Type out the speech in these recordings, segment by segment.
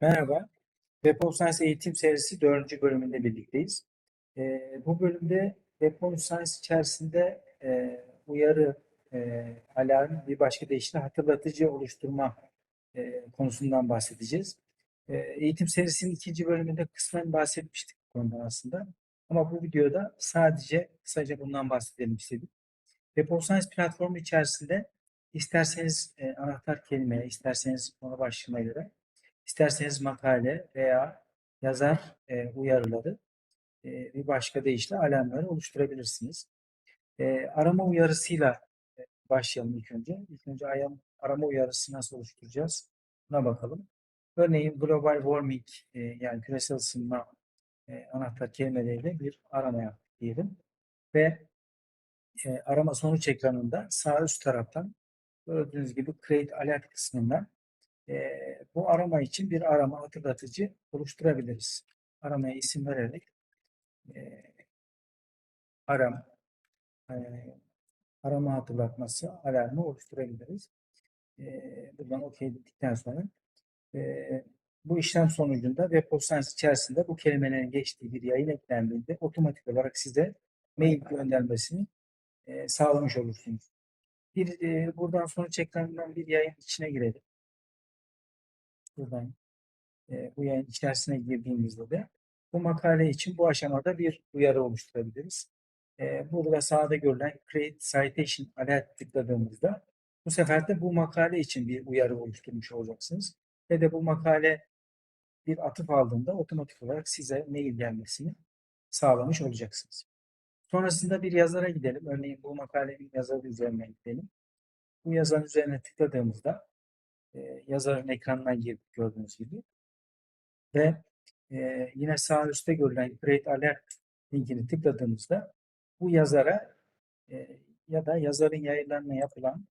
Merhaba, Web Science eğitim serisi 4. bölümünde birlikteyiz. Ee, bu bölümde Web Science içerisinde e, uyarı, e, alarm, bir başka deyişle hatırlatıcı oluşturma e, konusundan bahsedeceğiz. E, eğitim serisinin ikinci bölümünde kısmen bahsetmiştik bu konudan aslında. Ama bu videoda sadece kısaca bundan bahsedelim istedik. Web Science platformu içerisinde isterseniz e, anahtar kelime, isterseniz konu başlığına göre İsterseniz makale veya yazar e, uyarıları e, bir başka deyişle alarmları oluşturabilirsiniz. E, arama uyarısıyla e, başlayalım ilk önce. İlk önce arama uyarısı nasıl oluşturacağız? Buna bakalım. Örneğin global warming e, yani küresel ısınma e, anahtar kelimeleriyle bir arama yaptık diyelim. Ve e, arama sonuç ekranında sağ üst taraftan gördüğünüz gibi create alert kısmından Eee, bu arama için bir arama hatırlatıcı oluşturabiliriz. Aramaya isim vererek eee, aram eee, arama hatırlatması alarmı oluşturabiliriz. Eee, buradan OK dedikten sonra eee, bu işlem sonucunda Web Science içerisinde bu kelimelerin geçtiği bir yayın eklendiğinde otomatik olarak size mail göndermesini eee, sağlamış olursunuz. Bir eee, buradan sonuç ekranından bir yayın içine girelim buradan e, bu yayın içerisine girdiğimizde de bu makale için bu aşamada bir uyarı oluşturabiliriz. E, burada sağda görülen Create Citation Alert tıkladığımızda bu sefer de bu makale için bir uyarı oluşturmuş olacaksınız. Ve de bu makale bir atıf aldığında otomatik olarak size mail gelmesini sağlamış olacaksınız. Sonrasında bir yazara gidelim. Örneğin bu makalenin yazarı üzerine gidelim. Bu yazarın üzerine tıkladığımızda e, yazarın ekranına girdik gördüğünüz gibi. Ve e, yine sağ üstte görülen Create Alert linkini tıkladığımızda bu yazara e, ya da yazarın yayınlarına yapılan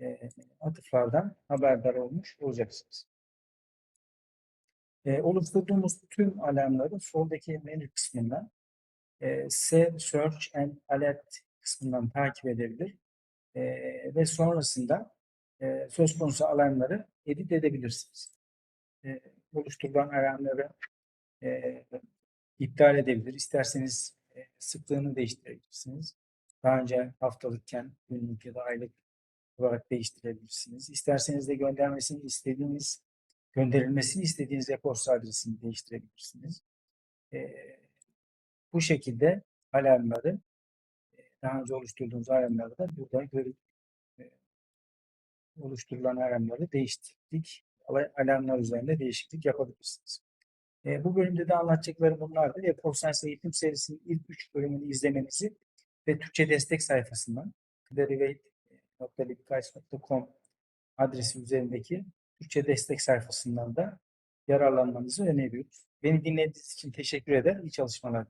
e, atıflardan haberdar olmuş olacaksınız. E, oluşturduğumuz tüm alarmları soldaki menü kısmından e, Save, Search and Alert kısmından takip edebilir. E, ve sonrasında e, söz konusu alanları edit edebilirsiniz. E, oluşturulan alanları e, iptal edebilir. İsterseniz e, sıklığını değiştirebilirsiniz. Daha önce haftalıkken günlük ya da aylık olarak değiştirebilirsiniz. İsterseniz de göndermesini istediğiniz, gönderilmesini istediğiniz e-posta adresini değiştirebilirsiniz. E, bu şekilde alarmları, e, daha önce oluşturduğunuz alarmları da burada oluşturulan alarmları değiştirdik. Alarmlar üzerinde değişiklik yapabilirsiniz. E, bu bölümde de anlatacaklarım bunlardı. Of Science eğitim serisinin ilk 3 bölümünü izlemenizi ve Türkçe destek sayfasından clarivate.libguys.com adresi üzerindeki Türkçe destek sayfasından da yararlanmanızı öneriyoruz. Beni dinlediğiniz için teşekkür eder. İyi çalışmalar.